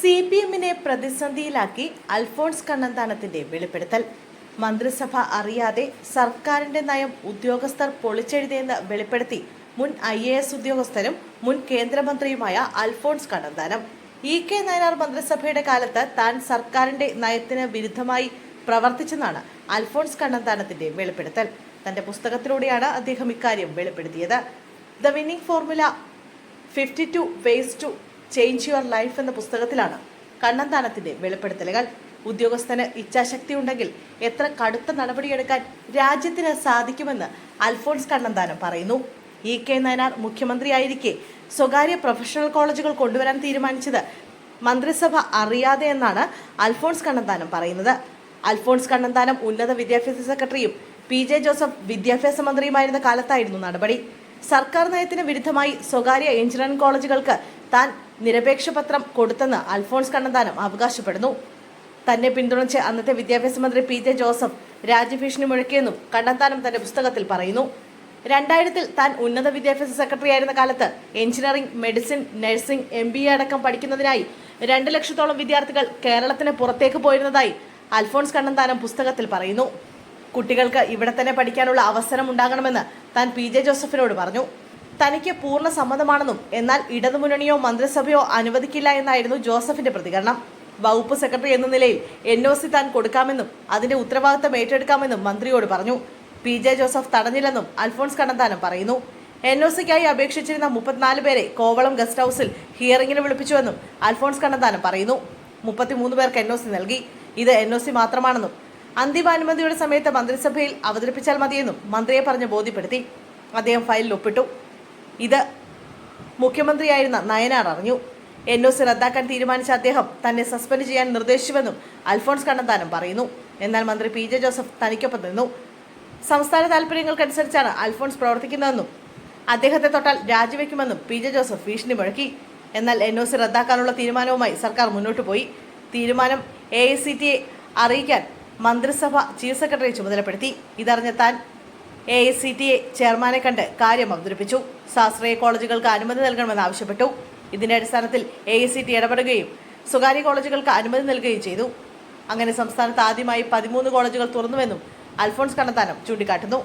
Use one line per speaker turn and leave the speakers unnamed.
C P എമ്മിനെ പ്രതിസന്ധിയിലാക്കി അൽഫോൺസ് കണ്ണന്താനത്തിന്റെ വെളിപ്പെടുത്തൽ. മന്ത്രിസഭ അറിയാതെ സർക്കാരിന്റെ നയം ഉദ്യോഗസ്ഥർ പൊളിച്ചെഴുതിയെന്ന് വെളിപ്പെടുത്തി മുൻ ഐ എ എസ് ഉദ്യോഗസ്ഥനും മുൻ കേന്ദ്രമന്ത്രിയുമായ അൽഫോൺസ് കണ്ണന്താനം. ഇ കെ നയനാർ മന്ത്രിസഭയുടെ കാലത്ത് താൻ സർക്കാരിന്റെ നയത്തിന് വിരുദ്ധമായി പ്രവർത്തിച്ചെന്നാണ് അൽഫോൺസ് കണ്ണന്താനത്തിന്റെ വെളിപ്പെടുത്തൽ. തന്റെ പുസ്തകത്തിലൂടെയാണ് അദ്ദേഹം ഇക്കാര്യം വെളിപ്പെടുത്തിയത്. The winning formula fifty two ways to change your life എന്ന പുസ്തകത്തിലാണ് കണ്ണന്താനത്തിന്റെ വെളിപ്പെടുത്തലുകൾ. ഉദ്യോഗസ്ഥന് ഇച്ഛാശക്തി ഉണ്ടെങ്കിൽ എത്ര കടുത്ത നടപടിയെടുക്കാൻ രാജ്യത്തിന് സാധിക്കുമെന്ന് അൽഫോൺസ് കണ്ണന്താനം പറയുന്നു. ഇ കെ നയനാർ മുഖ്യമന്ത്രിയായിരിക്കെ സ്വകാര്യ പ്രൊഫഷണൽ കോളേജുകൾ കൊണ്ടുവരാൻ തീരുമാനിച്ചത് മന്ത്രിസഭ അറിയാതെ എന്നാണ് അൽഫോൺസ് കണ്ണന്താനം പറയുന്നത്. അൽഫോൺസ് കണ്ണന്താനം ഉന്നത വിദ്യാഭ്യാസ സെക്രട്ടറിയും പി ജെ ജോസഫ് വിദ്യാഭ്യാസ മന്ത്രിയുമായിരുന്ന കാലത്തായിരുന്നു നടപടി. സർക്കാർ നയത്തിന് വിരുദ്ധമായി സ്വകാര്യ എഞ്ചിനീയറിംഗ് കോളേജുകൾക്ക് താൻ നിരപേക്ഷ പത്രം കൊടുത്തെന്ന് അൽഫോൺസ് കണ്ണന്താനം അവകാശപ്പെടുന്നു. തന്നെ പിന്തുണച്ച് അന്നത്തെ വിദ്യാഭ്യാസ മന്ത്രി പി ജെ ജോസഫ് രാജ്യഭീഷണി മുഴക്കിയെന്നും കണ്ണന്താനം തന്റെ പുസ്തകത്തിൽ പറയുന്നു. രണ്ടായിരത്തിൽ താൻ ഉന്നത വിദ്യാഭ്യാസ സെക്രട്ടറി ആയിരുന്ന കാലത്ത് engineering medicine nursing M B A അടക്കം പഠിക്കുന്നതിനായി രണ്ട് ലക്ഷത്തോളം വിദ്യാർത്ഥികൾ കേരളത്തിന് പുറത്തേക്ക് പോയിരുന്നതായി അൽഫോൺസ് കണ്ണന്താനം പുസ്തകത്തിൽ പറയുന്നു. കുട്ടികൾക്ക് ഇവിടെ തന്നെ പഠിക്കാനുള്ള അവസരം ഉണ്ടാകണമെന്ന് താൻ പി ജെ ജോസഫിനോട് പറഞ്ഞു. തനിക്ക് പൂർണ സമ്മതമാണെന്നും എന്നാൽ ഇടതുമുന്നണിയോ മന്ത്രിസഭയോ അനുവദിക്കില്ല എന്നായിരുന്നു ജോസഫിന്റെ പ്രതികരണം. വകുപ്പ് സെക്രട്ടറി എന്ന നിലയിൽ എൻ ഒ സി താൻ കൊടുക്കാമെന്നും അതിന്റെ ഉത്തരവാദിത്തം ഏറ്റെടുക്കാമെന്നും മന്ത്രിയോട് പറഞ്ഞു. പി ജെ ജോസഫ് തടഞ്ഞില്ലെന്നും അൽഫോൺസ് കണ്ണന്താനം പറയുന്നു. എൻ ഒ സിക്കായി അപേക്ഷിച്ചിരുന്ന മുപ്പത്തിനാല് പേരെ കോവളം ഗസ്റ്റ് ഹൗസിൽ ഹിയറിംഗിന് വിളിപ്പിച്ചുവെന്നും അൽഫോൺസ് കണ്ണന്താനം പറയുന്നു. മുപ്പത്തിമൂന്ന് പേർക്ക് എൻ ഒ സി നൽകി. ഇത് എൻ ഒ സി മാത്രമാണെന്നും അന്തിമാനുമതിയുടെ സമയത്ത് മന്ത്രിസഭയിൽ അവതരിപ്പിച്ചാൽ മതിയെന്നും മന്ത്രിയെ പറഞ്ഞ് ബോധ്യപ്പെടുത്തി. അദ്ദേഹം ഫയലിൽ ഒപ്പിട്ടു. ഇത് മുഖ്യമന്ത്രിയായിരുന്ന നയനാർ അറിഞ്ഞു. എൻ ഒ സി റദ്ദാക്കാൻ തീരുമാനിച്ച അദ്ദേഹം തന്നെ സസ്പെൻഡ് ചെയ്യാൻ നിർദ്ദേശിച്ചുവെന്നും അൽഫോൺസ് കണ്ണന്താനം പറയുന്നു. എന്നാൽ മന്ത്രി പി ജെ ജോസഫ് തനിക്കൊപ്പം നിന്നു. സംസ്ഥാന താൽപ്പര്യങ്ങൾക്കനുസരിച്ചാണ് അൽഫോൺസ് പ്രവർത്തിക്കുന്നതെന്നും അദ്ദേഹത്തെ തൊട്ടാൽ രാജിവെക്കുമെന്നും പി ജെ ജോസഫ് ഭീഷണി മുഴക്കി എന്നാൽ എൻ ഒ സി റദ്ദാക്കാനുള്ള തീരുമാനവുമായി സർക്കാർ മുന്നോട്ട് പോയി. തീരുമാനം എ ഐ സി ടിയെ അറിയിക്കാൻ മന്ത്രിസഭ ചീഫ് സെക്രട്ടറിയെ ചുമതലപ്പെടുത്തി. ഇതറിഞ്ഞ താൻ എ ഐ സി ടി ചെയർമാനെ കണ്ട് കാര്യം അവതരിപ്പിച്ചു. സ്വാശ്രയ കോളേജുകൾക്ക് അനുമതി നൽകണമെന്ന് ആവശ്യപ്പെട്ടു. ഇതിന്റെ അടിസ്ഥാനത്തിൽ എ ഐ സി ടി ഇടപെടുകയും സ്വകാര്യ കോളേജുകൾക്ക് അനുമതി നൽകുകയും ചെയ്തു. അങ്ങനെ സംസ്ഥാനത്ത് ആദ്യമായി പതിമൂന്ന് കോളേജുകൾ തുറന്നുവെന്നും അൽഫോൺസ് കണ്ണത്താനം ചൂണ്ടിക്കാട്ടുന്നു.